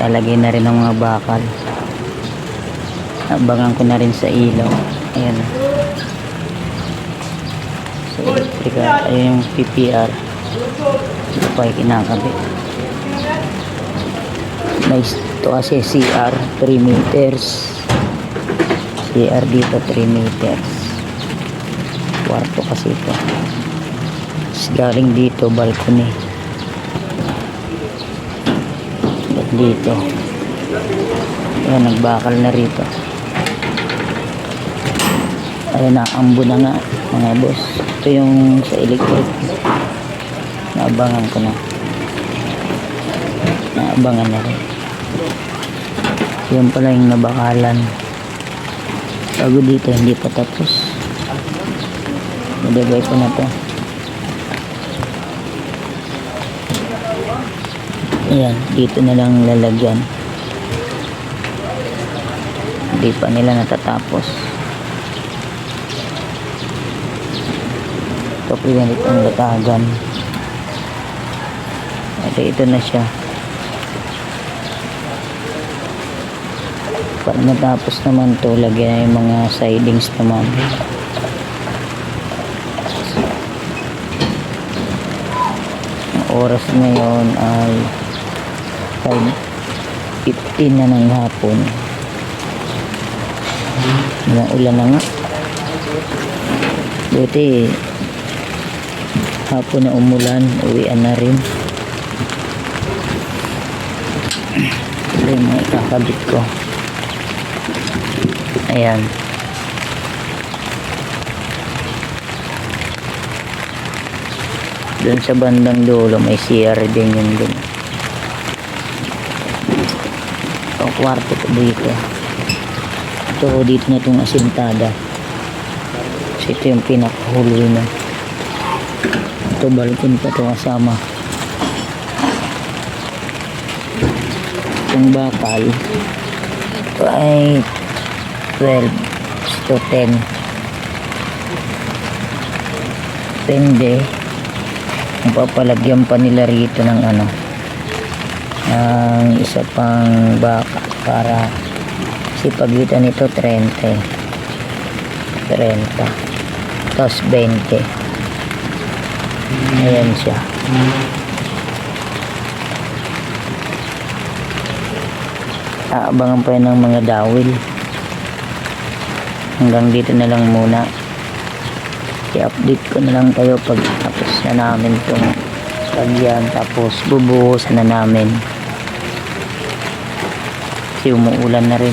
Talagay na rin ng mga bakal. Abangan ko na rin sa ilaw. Ayan. Sa electrical. Ayan yung PPR. Ito pa yung kinakabit. Nice. Ito kasi CR 3 meters. CR dito 3 meters. Kwarto kasi ito. Galing dito balcony. At dito. Ayan, nagbakal na rito. Ayan na, ambo na nga mga boss. Ito yung sa electric. Naabangan ko na. Naabangan na rin. Yan pala yung nabakalan. Bago dito, hindi pa tapos. Nilagay ko na to. Ayan, dito na lang lalagyan. Hindi pa nila natatapos. Ito po yan itong latagan. At ito na siya. Pag natapos naman to, lagyan na yung mga sidings naman. Ang oras ngayon ay 5.15 na ng hapon. Walang ulan na nga. Buti hapon na umulan, uwian na rin. Ito yung mga ikakabit ko. Ayan. Doon sa bandang dulo may CR din yun dun. Ito kwarto ko dito. Ito dito na itong asintada. So ito yung pinakahuli na. Ito balkon pa ito kasama. Itong bakal. Ito ay 12 to 10. Depende. Kung pa nila rito ng ano ng isa pang baka para si pagitan nito 30 30 tapos 20 ayan siya. Aabangan pa yun ng mga dawil. Hanggang dito na lang muna. I-update ko na lang kayo pag tapos na namin itong lagyan tapos bubuhusan na namin kasi umuulan na rin